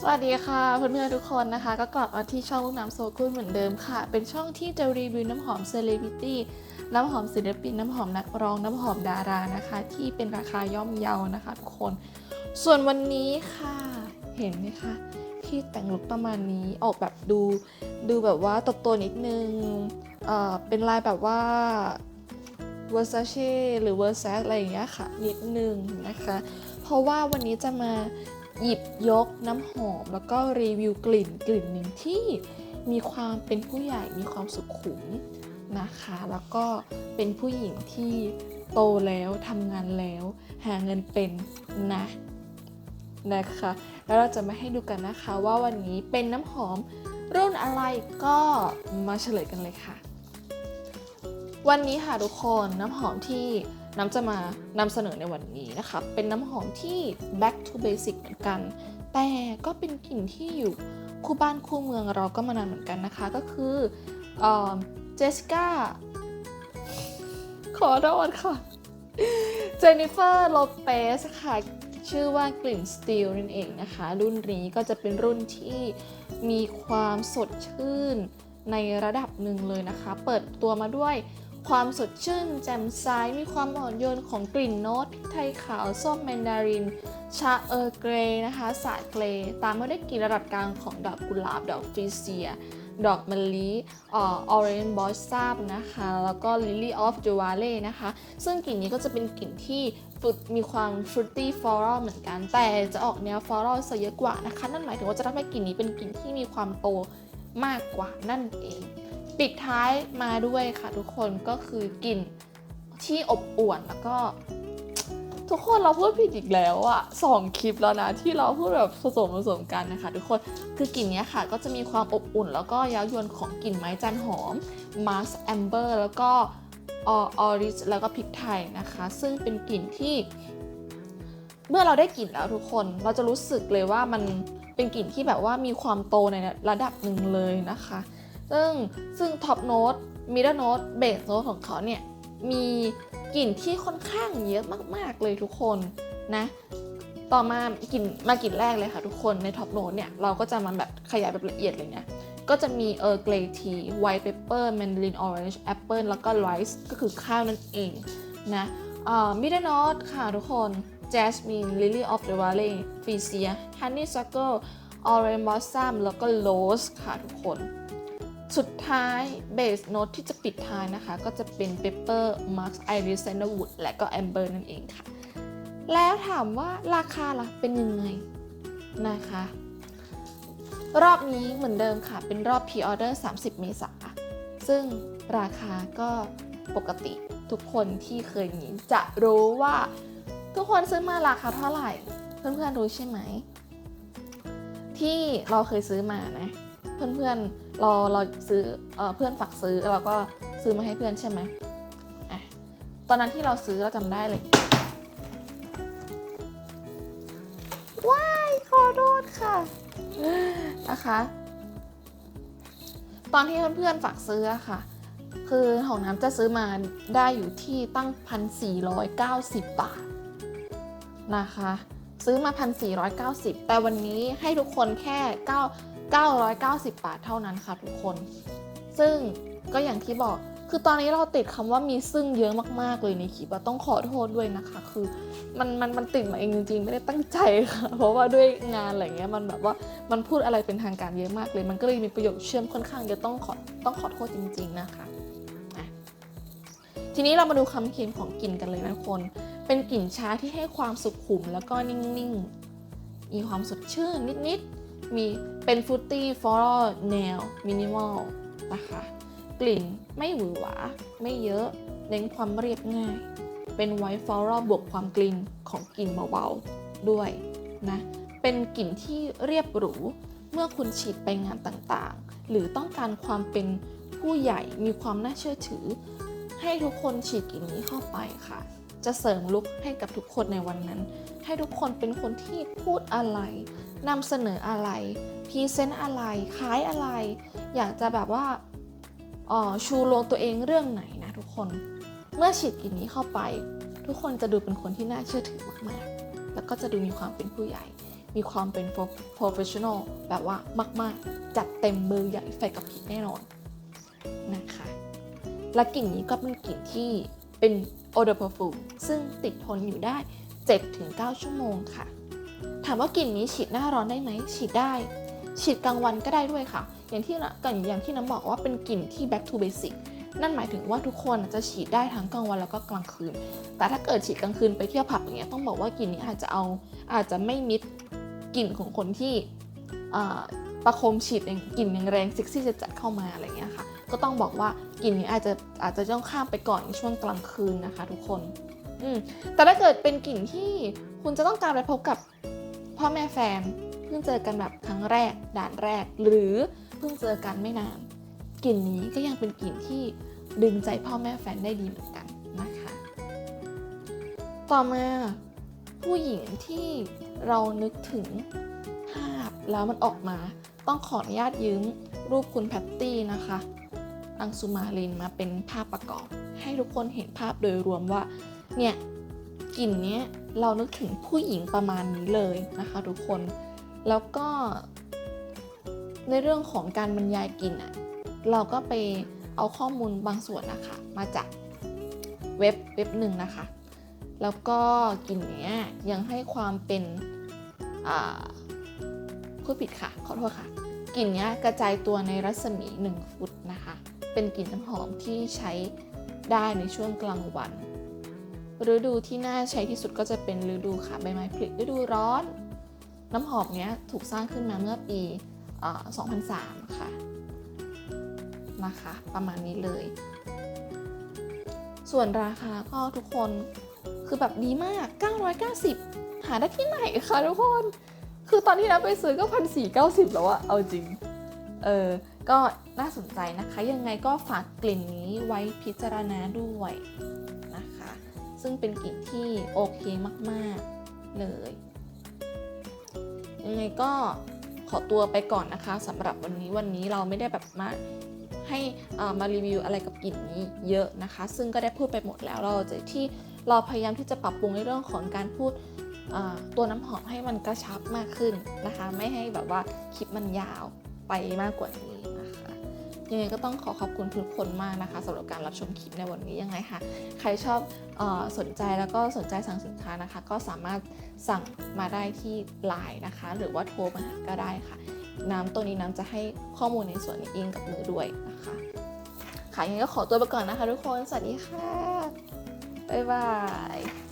สวัสดีค่ะเพื่อนๆทุกคนนะคะ ก็กลับมาที่ช่องลูกน้ำโซคุนเหมือนเดิมค่ะ เป็นช่องที่จะรีวิวน้ำหอมเซเลบริตี้น้ำหอมศิลปิน น้ำหอมนักร้องน้ำหอมดารานะคะ ที่เป็นราคาย่อมเยานะคะ ทุกคน ส่วนวันนี้ค่ะเห็นไหมคะที่แต่งลุคประมาณนี้ออกแบบดูดูแบบว่าตบตัวนิดนึงเอ่อเป็นลายแบบว่า Versace หรือ Versace อะไรอย่างเงี้ยค่ะ นิดนึงนะคะ เพราะว่าวันนี้จะมา หยิบยกน้ำหอม แล้วก็รีวิวกลิ่นกลิ่นหนึ่งที่มีความเป็นผู้ใหญ่มีความสุขุมนะคะ แล้วก็เป็นผู้หญิงที่โตแล้วทำงานแล้ว หาเงินเป็นนะนะคะ แล้วเราจะมาให้ดูกันนะคะว่าวันนี้เป็นน้ำหอมรุ่นอะไรก็มาเฉลยกันเลยค่ะ วันนี้ค่ะทุกคนน้ำหอมที่ น้ำจะมานำเสนอในวันนี้นะคะ เป็นน้ำหอมที่ back to basic เหมือนกัน แต่ก็เป็นกลิ่นที่อยู่คู่บ้านคู่เมืองเราก็มานานเหมือนกันนะคะ ก็คือเจสก้าขอโทษค่ะเจนนิเฟอร์โลเปสค่ะชื่อว่ากลิ่นสตีลนั่นเองนะคะ รุ่นนี้ก็จะเป็นรุ่นที่มีความสดชื่นในระดับหนึ่งเลยนะคะ เปิดตัวมาด้วย ความสดชื่น แจ่มใสมีความอ่อนโยนของกลิ่นโน้ตพริกไทยขาวส้มแมนดาริน ชาเออร์เกรนะคะ สาเกรย์ตามมาด้วยกลิ่นระดับกลางของดอกกุหลาบ ดอกฟิเซีย ดอกมะลิออเรนบอสซับนะคะ แล้วก็ลิลลี่ออฟจูวาเล่นะคะ ซึ่งกลิ่นนี้ก็จะเป็นกลิ่นที่ฟรุตมีความฟรุตตี้ฟลอรัลเหมือนกัน แต่จะออกแนวฟลอรัลซะเยอะกว่านะคะ นั่นหมายถึงว่าจะทำให้กลิ่นนี้เป็นกลิ่นที่มีความโตมากกว่านั่นเอง ปิดท้ายมาด้วยค่ะทุกคนก็คือกลิ่นที่อบอวลแล้วก็ ทุกคนเราพูดผิดอีกแล้วอะสองคลิปแล้วนะที่เราพูดแบบผสมผสมกันนะคะ ทุกคนคือกลิ่นนี้ค่ะ ก็จะมีความอบอุ่น แล้วก็เย้ายวนของกลิ่นไม้จันหอมมาร์สแอมเบอร์แล้วก็ออริสแล้วก็พริกไทยนะคะ ซึ่งเป็นกลิ่นที่ เมื่อเราได้กลิ่นแล้วทุกคนเราจะรู้สึกเลยว่ามันเป็นกลิ่นที่แบบว่ามีความโตในระดับหนึ่งเลยนะคะ ซึ่งซึ่งท็อปโน้ตมิดเดิลโน้ตเบสโน้ตของเขาเนี่ย มีกลิ่นที่ค่อนข้างเยอะมาก ๆ เลยทุกคนนะ ต่อมากลิ่นมากลิ่นแรกเลยค่ะทุกคนในท็อปโน้ตเนี่ย เราก็จะมาแบบขยายแบบละเอียดเลยเนี่ยก็จะมีเออร์เกรทีไวท์เปเปอร์แมนดารินออเรนจ์แอปเปิลแล้วก็ไรซ์ก็คือข้าวนั่นเองนะมิดเดิลโน้ตค่ะทุกคน Jasmine Lily of the Valley f i c i a Honeysuckle Orange Blossom แล้วก็ Rose ค่ะทุกคน สุดท้ายเบสโน้ตที่จะปิดท้ายนะคะ ก็จะเป็น Pepper Marks Iris Sandalwood และก็ Amber นั่นเองค่ะ แล้วถามว่าราคาล่ะเป็นยังไงนะคะ รอบนี้เหมือนเดิมค่ะ เป็นรอบ Pre-order 30 เมษาซึ่งราคาก็ปกติทุกคนที่เคยมีจะรู้ว่าทุกคนซื้อมาราคาเท่าไหร่ เพื่อนๆรู้ใช่ไหม ที่เราเคยซื้อมานะ เพื่อนๆเราเราซื้อเออเพื่อนฝากซื้อเราก็ซื้อมาให้เพื่อนใช่ไหมอะตอนนั้นที่เราซื้อเราจำได้เลยว้ายขอโทษค่ะนะคะตอนที่เพื่อนๆฝากซื้ออะค่ะ คือของน้ำจะซื้อมาได้อยู่ที่ตั้ง 1,490 บาทนะคะ ซื้อมา 1,490 แต่วันนี้ให้ทุกคนแค่ 9 990 บาทเท่านั้นค่ะทุกคน ซึ่งก็อย่างที่บอกคือตอนนี้เราติดคำว่ามีซึ่งเยอะมากๆเลยในคลิปต้องขอโทษด้วยนะคะ คือมันมันมันติดมาเองจริงๆ ไม่ได้ตั้งใจค่ะ เพราะว่าด้วยงานอะไรเงี้ยมันแบบว่ามันพูดอะไรเป็นทางการเยอะมากเลย มันก็เลยมีประโยคเชื่อมค่อนข้างเยอะต้องขอต้องขอโทษจริง ๆนะคะอะทีนี้เรามาดูคำเขียนของกลิ่นกันเลยนะคน เป็นกลิ่นชาที่ให้ความสุขุมแล้วก็นิ่งๆ มีความสดชื่นนิดๆ มีเป็นฟุตตี้ฟลอรัลแนวมินิมอลนะคะ กลิ่นไม่หวือหวา ไม่เยอะ เน้นความเรียบง่าย เป็นไวท์ฟลอรัลบวกความกลิ่นของกลิ่นเบาๆด้วยนะ เป็นกลิ่นที่เรียบหรู เมื่อคุณฉีดไปงานต่างๆ หรือต้องการความเป็นผู้ใหญ่มีความน่าเชื่อถือ ให้ทุกคนฉีดกลิ่นนี้เข้าไปค่ะ จะเสริมลุคให้กับทุกคนในวันนั้น ให้ทุกคนเป็นคนที่พูดอะไร นำเสนออะไรพรีเซนต์อะไรขายอะไร อยากจะแบบว่าออชูโรงตัวเองเรื่องไหนนะทุกคน เมื่อฉีดกลิ่นนี้เข้าไป ทุกคนจะดูเป็นคนที่น่าเชื่อถือมากๆ แล้วก็จะดูมีความเป็นผู้ใหญ่ มีความเป็น professional แบบว่ามาก ๆ จัดเต็มเบอใหญ่ไฟกับพริบแน่นอนนะคะ และกลิ่นนี้ก็เป็นกลิ่นที่เป็น eau de parfum ซึ่งติดทนอยู่ได้ 7-9 ชั่วโมงค่ะ ถามว่ากลิ่นนี้ฉีดหน้าร้อนได้ไหมฉีดได้ ฉีดกลางวันก็ได้ด้วยค่ะ อย่างที่ก่อนอย่างที่น้ำบอกว่าเป็นกลิ่นที่ back to basic นั่นหมายถึงว่าทุกคนจะฉีดได้ทั้งกลางวันแล้วก็กลางคืน แต่ถ้าเกิดฉีดกลางคืนไปเที่ยวผับอย่างเงี้ยต้องบอกว่ากลิ่นนี้อาจจะเอาอาจจะไม่มิดกลิ่นของคนที่ประคมฉีดอย่างกลิ่นแรงๆเซ็กซี่จะจัดเข้ามาอะไรเงี้ยค่ะ ก็ต้องบอกว่ากลิ่นนี้อาจจะอาจจะต้องข้ามไปก่อนในช่วงกลางคืนนะคะ ทุกคน อืมแต่ถ้าเกิดเป็นกลิ่นที่คุณจะต้องการไปพบกับ พ่อแม่แฟนเพิ่งเจอกันแบบครั้งแรกด่านแรก หรือเพิ่งเจอกันไม่นานกลิ่นนี้ก็ยังเป็นกลิ่นที่ดึงใจพ่อแม่แฟนได้ดีเหมือนกันนะคะ ต่อมาผู้หญิงที่เรานึกถึงภาพแล้วมันออกมาต้องขออนุญาตยืมรูปคุณแพตตี้นะคะอังสุมาลินมาเป็นภาพประกอบ ให้ทุกคนเห็นภาพโดยรวมว่าเนี่ยกลิ่นเนี้ย เรานึกถึงผู้หญิงประมาณนี้เลยนะคะทุกคน แล้วก็ ในเรื่องของการบรรยายกลิ่นอะเราก็ไปเอาข้อมูลบางส่วนนะคะ มาจากเว็บเว็บหนึ่งนะคะ แล้วก็กลิ่นเนี้ยยังให้ความเป็นอ่าพูดผิดค่ะ ขอโทษค่ะ กลิ่นเนี้ยกระจายตัวในรัศมี 1 ฟุตนะคะ เป็นกลิ่นน้ำหอมที่ใช้ได้ในช่วงกลางวัน ฤดูที่น่าใช้ที่สุดก็จะเป็นฤดูค่ะใบไม้ผลิฤดูร้อน น้ำหอมเนี้ยถูกสร้างขึ้นมาเมื่อปี 2003 ค่ะนะคะ ประมาณนี้เลย ส่วนราคาก็ทุกคนคือแบบดีมาก 990 หาได้ที่ไหนคะทุกคน คือตอนที่นับไปซื้อก็พันสี่เก้าสิบแล้วอะเอาจริง เออ ก็น่าสนใจนะคะ ยังไงก็ฝากกลิ่นนี้ไว้พิจารณาด้วย ซึ่งเป็นกลิ่นที่โอเคมากๆเลยยังไงก็ขอตัวไปก่อนนะคะสำหรับวันนี้วันนี้เราไม่ได้แบบมาให้มารีวิวอะไรกับกลิ่นนี้เยอะนะคะ ซึ่งก็ได้พูดไปหมดแล้ว เราจะที่เราพยายามที่จะปรับปรุงในเรื่องของการพูดตัวน้ำหอมให้มันกระชับมากขึ้นนะคะ ไม่ให้แบบว่าคลิปมันยาวไปมากกว่านี้ ยังไงก็ต้องขอขอบคุณทุกคนมากนะคะสำหรับการรับชมคลิปในวันนี้ยังไงค่ะ ใครชอบออสนใจแล้วก็สนใจสั่งสินค้านะคะ ก็สามารถสั่งมาได้ที่ไลน์นะคะ หรือว่าโทรมาหาก็ได้ค่ะ น้ำตัวนี้น้ำจะให้ข้อมูลในส่วนนี้เองกับมือด้วยนะคะค่ะยังไงก็ขอตัวไปก่อนนะคะทุกคน สวัสดีค่ะ บ๊ายบาย